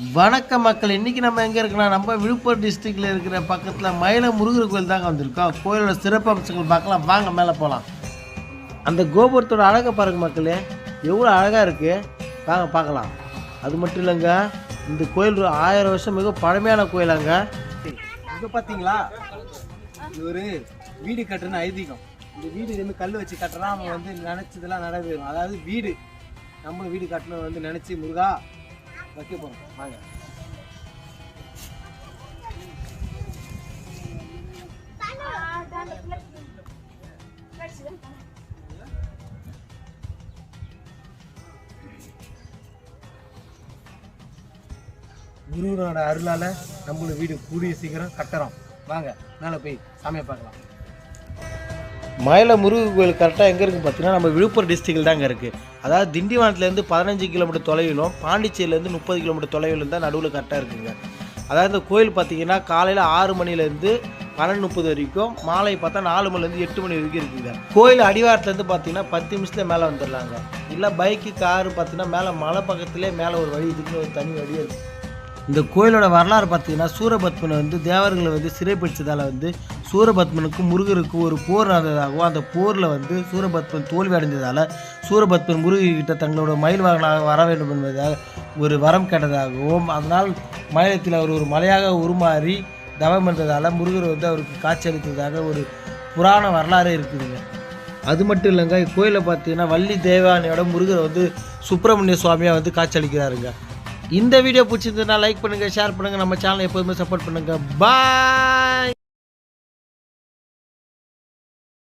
வணக்கம் மக்கள் இன்றைக்கி நம்ம எங்கே இருக்கோம்னா நம்ம விழுப்புரம் டிஸ்ட்ரிக்டில் இருக்கிற பக்கத்தில் மயில முருகர் கோயில் தாங்க வந்திருக்கோம். கோயிலோட சிறப்பு அம்சங்கள் பார்க்கலாம். வாங்க மேலே போகலாம் அந்த கோபுரத்தோட அழகை பாருங்க மக்களே. எவ்வளோ அழகாக இருக்குது வாங்க பார்க்கலாம். அது மட்டும் இல்லைங்க இந்த கோயில் ஆயிரம் வருஷம் மிக பழமையான கோயிலாங்க. இங்கே பார்த்தீங்களா இது ஒரு வீடு கட்டுறன்னு ஐதீகம். இந்த வீடு வந்து கல் வச்சு கட்டுறா அவன் வந்து நினச்சதெல்லாம் நிறைவேறும். அதாவது வீடு. நம்ம வீடு கட்டணும் வந்து நினச்சி முருகா வைக்க போறோம் வாங்க குருவனோட அருளால நம்மள வீடு கூடிய சீக்கிரம் கட்டுறோம். வாங்க மேலே போய் சாமியை பார்க்கலாம். மயில முருகர் கோயில் கரெக்டாக எங்கே இருக்குது பார்த்தீங்கன்னா நம்ம விழுப்புரம் டிஸ்ட்ரிக்டில் தாங்க இருக்குது அதாவது திண்டிவனத்துலேருந்து பதினஞ்சு கிலோமீட்டர் தொலைவிலும் பாண்டிச்சேரியிலேருந்து முப்பது கிலோமீட்டர் தொலைவிலும் தான் நடுவில் கரெக்டாக இருக்குங்க. அதாவது இந்த கோயில் பார்த்தீங்கன்னா காலையில் ஆறு மணிலேருந்து பன்னெண்டு முப்பது வரைக்கும் மாலை பார்த்தா நாலு மணிலேருந்து எட்டு மணி வரைக்கும் இருக்குங்க. கோயில் அடிவாரத்துலேருந்து பார்த்தீங்கன்னா பத்து நிமிஷத்தில் மேலே வந்துடலாங்க. இல்லை பைக்கு காரு பார்த்தீங்கன்னா மேலே மலை பக்கத்துலேயே மேலே ஒரு வழி இதுக்குன்னு ஒரு தனி வழி இருக்குது இந்த கோயிலோட வரலாறு பார்த்தீங்கன்னா சூரபத்மனை வந்து தேவர்களை வந்து சிறைப்பிடிச்சதால் வந்து சூரபத்மனுக்கும் முருகருக்கும் ஒரு போர் நடந்ததாகவும் அந்த போரில் வந்து சூரபத்மன் தோல்வி அடைந்ததால் சூரபத்மன் முருகிட்ட தங்களோட மயில் வாகனாக வர வேண்டும் என்பதாக ஒரு வரம் கேட்டதாகவும் அதனால் மயிலத்தில் அவர் ஒரு மலையாக உருமாறி தவம் என்றதால் முருகர் வந்து அவருக்கு காட்சியளித்ததாக ஒரு புராண வரலாறு இருக்குதுங்க. அது மட்டும் இல்லைங்க கோயிலை பார்த்தீங்கன்னா வள்ளி தேவானையோட முருகர் வந்து சுப்பிரமணிய சுவாமியாக வந்து காட்சியளிக்கிறாருங்க இந்த வீடியோ பிடிச்சிருந்ததுன்னா லைக் பண்ணுங்கள் ஷேர் பண்ணுங்கள் நம்ம சேனலை எப்போதுமே சப்போர்ட் பண்ணுங்கள் பாய்